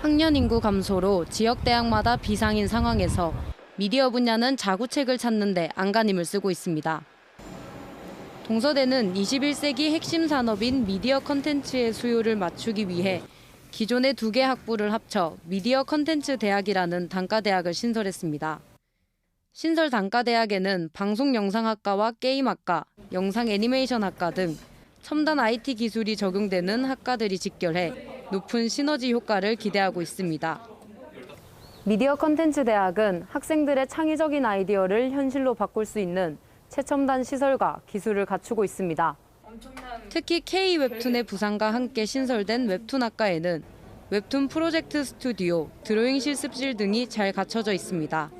학년 인구 감소로 지역 대학마다 비상인 상황에서 미디어 분야는 자구책을 찾는데 안간힘을 쓰고 있습니다. 동서대는 21세기 핵심 산업인 미디어 컨텐츠의 수요를 맞추기 위해 기존의 두 개 학부를 합쳐 미디어 컨텐츠 대학이라는 단과대학을 신설했습니다. 신설 단과대학에는 방송 영상학과와 게임학과, 영상 애니메이션학과 등 첨단 IT 기술이 적용되는 학과들이 직결해 높은 시너지 효과를 기대하고 있습니다. 미디어 컨텐츠 대학은 학생들의 창의적인 아이디어를 현실로 바꿀 수 있는 최첨단 시설과 기술을 갖추고 있습니다. 특히 K 웹툰의 부상과 함께 신설된 웹툰 학과에는 웹툰 프로젝트 스튜디오, 드로잉 실습실 등이 잘 갖춰져 있습니다.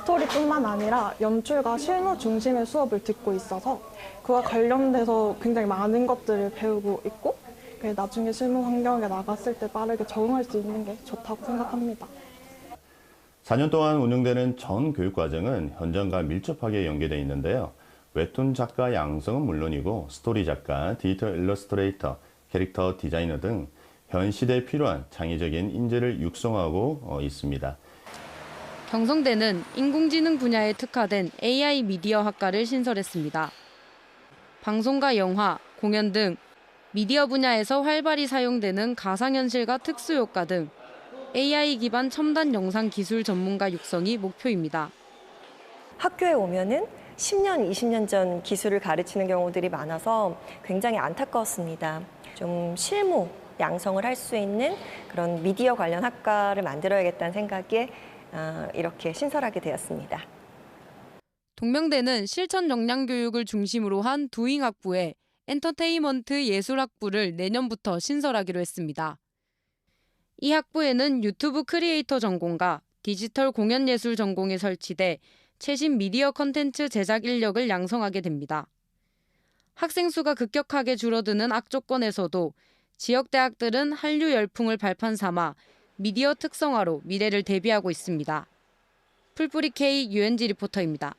스토리뿐만 아니라 연출과 실무 중심의 수업을 듣고 있어서 그와 관련돼서 굉장히 많은 것들을 배우고 있고 나중에 실무 환경에 나갔을 때 빠르게 적응할 수 있는 게 좋다고 생각합니다. 4년 동안 운영되는 전 교육과정은 현장과 밀접하게 연계되어 있는데요. 웹툰 작가 양성은 물론이고 스토리 작가, 디지털 일러스트레이터, 캐릭터 디자이너 등 현 시대에 필요한 창의적인 인재를 육성하고 어, 있습니다. 경성대는 인공지능 분야에 특화된 AI 미디어 학과를 신설했습니다. 방송과 영화, 공연 등 미디어 분야에서 활발히 사용되는 가상현실과 특수효과 등 AI 기반 첨단 영상 기술 전문가 육성이 목표입니다. 학교에 오면은 10년, 20년 전 기술을 가르치는 경우들이 많아서 굉장히 안타까웠습니다. 좀 실무 양성을 할 수 있는 그런 미디어 관련 학과를 만들어야겠다는 생각에 어, 이렇게 신설하게 되었습니다. 동명대는 실천 역량 교육을 중심으로 한 두잉 학부에 엔터테인먼트 예술 학부를 내년부터 신설하기로 했습니다. 이 학부에는 유튜브 크리에이터 전공과 디지털 공연 예술 전공이 설치돼 최신 미디어 컨텐츠 제작 인력을 양성하게 됩니다. 학생 수가 급격하게 줄어드는 악조건에서도 지역 대학들은 한류 열풍을 발판 삼아 미디어 특성화로 미래를 대비하고 있습니다. 풀뿌리 K 유엔지 리포터입니다.